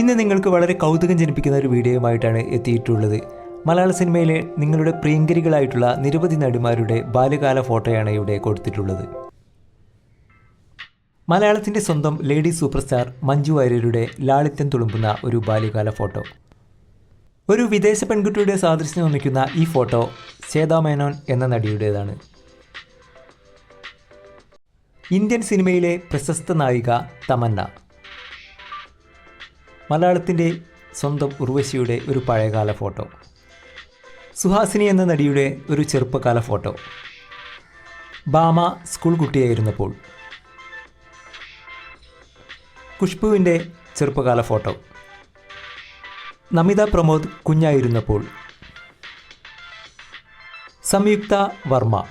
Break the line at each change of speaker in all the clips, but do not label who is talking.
ഇന്ന് നിങ്ങൾക്ക് വളരെ കൗതുകം ജനിപ്പിക്കുന്ന ഒരു വീഡിയോയുമായിട്ടാണ് എത്തിയിട്ടുള്ളത്. മലയാള സിനിമയിലെ നിങ്ങളുടെ പ്രിയങ്കരികളായിട്ടുള്ള നിരവധി നടിമാരുടെ ബാല്യകാല ഫോട്ടോയാണ് ഇവിടെ കൊടുത്തിട്ടുള്ളത്. മലയാളത്തിന്റെ സ്വന്തം ലേഡി സൂപ്പർ സ്റ്റാർ മഞ്ജു വാര്യരുടെ ലാളിത്യം തുളുമ്പുന്ന ഒരു ബാല്യകാല ഫോട്ടോ. ഒരു വിദേശ പെൺകുട്ടിയുടെ സാദൃശ്യം ഒന്നിക്കുന്ന ഈ ഫോട്ടോ ശ്വേതാ മേനോൻ എന്ന നടിയുടേതാണ്. ഇന്ത്യൻ സിനിമയിലെ പ്രശസ്ത നായിക തമന്ന. മലയാളത്തിന്റെ സ്വന്തം ഉർവശിയുടെ ഒരു പഴയകാല ഫോട്ടോ. സുഹാസിനി എന്ന നടിയുടെ ഒരു ചെറുപ്പകാല ഫോട്ടോ. ബാമ സ്കൂൾ കുട്ടിയായിരുന്നപ്പോൾ. ഖുഷ്ബുവിന്റെ ചെറുപ്പകാല ഫോട്ടോ. നമിത പ്രമോദ് കുഞ്ഞായിരുന്നപ്പോൾ. സംയുക്ത വർമ്മ.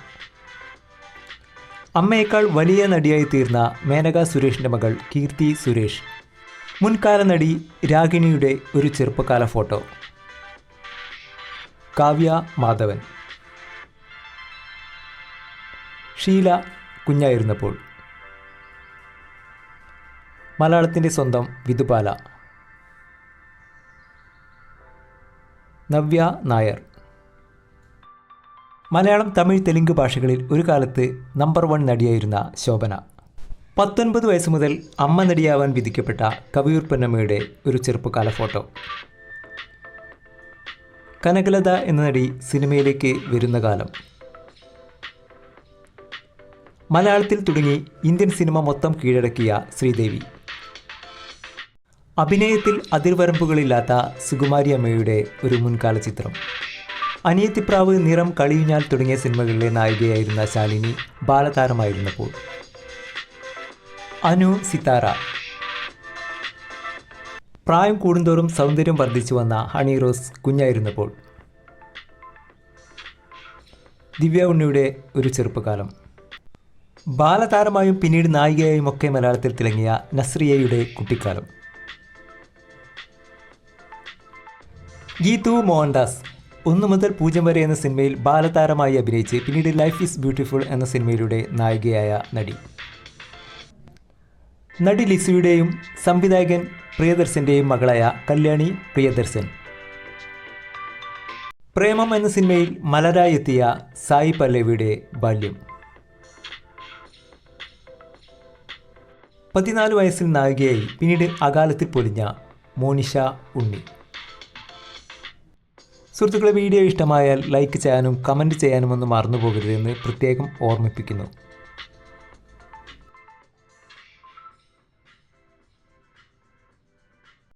അമ്മയേക്കാൾ വലിയ നടിയായി തീർന്ന മേനക സുരേഷിന്റെ മകൾ കീർത്തി സുരേഷ്. മുൻകാല നടി രാഗിണിയുടെ ഒരു ചെറുപ്പകാല ഫോട്ടോ. കാവ്യ മാധവൻ. ഷീല കുഞ്ഞായിരുന്നപ്പോൾ. മലയാളത്തിന്റെ സ്വന്തം വിതുപാല നവ്യ നായർ. മലയാളം തമിഴ് തെലുങ്ക് ഭാഷകളിൽ ഒരു കാലത്ത് നമ്പർ വൺ നടിയായിരുന്ന ശോഭന. പത്തൊൻപത് വയസ്സ് മുതൽ അമ്മ നടിയാവാൻ വിധിക്കപ്പെട്ട കവിയൂർ പൊന്നമ്മയുടെ ഒരു ചെറുപ്പകാല ഫോട്ടോ. കനകലത എന്ന നടി സിനിമയിലേക്ക് വരുന്ന കാലം. മലയാളത്തിൽ തുടങ്ങി ഇന്ത്യൻ സിനിമ മൊത്തം കീഴടക്കിയ ശ്രീദേവി. അഭിനയത്തിൽ അതിർവരമ്പുകളില്ലാത്ത സുകുമാരി അമ്മയുടെ ഒരു മുൻകാല ചിത്രം. അനിയത്തിപ്രാവ് നിറം കളിയുഞ്ഞാൽ തുടങ്ങിയ സിനിമകളിലെ നായികയായിരുന്ന ശാലിനി ബാലതാരമായിരുന്നപ്പോൾ. അനു സിത്താര. പ്രായം കൂടുന്തോറും സൗന്ദര്യം വർദ്ധിച്ചു വന്ന ഹണി റോസ് കുഞ്ഞായിരുന്നപ്പോൾ. ദിവ്യ ഉണ്ണിയുടെ ഒരു ചെറുപ്പകാലം. ബാലതാരമായും പിന്നീട് നായികയായും ഒക്കെ മലയാളത്തിൽ തിളങ്ങിയ നസ്രിയയുടെ കുട്ടിക്കാലം. ഗീതു മോഹൻദാസ് ഒന്നു മുതൽ പൂജ്യം വരെ എന്ന സിനിമയിൽ ബാലതാരമായി അഭിനയിച്ച് പിന്നീട് ലൈഫ് ഈസ് ബ്യൂട്ടിഫുൾ എന്ന സിനിമയിലൂടെ നായികയായ നടി. നടി ലിസിയുടെയും സംവിധായകൻ പ്രിയദർശന്റെയും മകളായ കല്യാണി പ്രിയദർശൻ. പ്രേമം എന്ന സിനിമയിൽ മലരായി എത്തിയ സായി പല്ലവിയുടെ ബാല്യം. പതിനാല് വയസ്സിൽ നായികയായി പിന്നീട് അകാലത്തിൽ പൊലിഞ്ഞ മോനിഷ ഉണ്ണി. സുഹൃത്തുക്കളെ വീഡിയോ ഇഷ്ടമായാൽ ലൈക്ക് ചെയ്യാനും കമന്റ് ചെയ്യാനും ഒന്നും മറന്നു പോകരുതെന്ന് പ്രത്യേകം ഓർമ്മിപ്പിക്കുന്നു.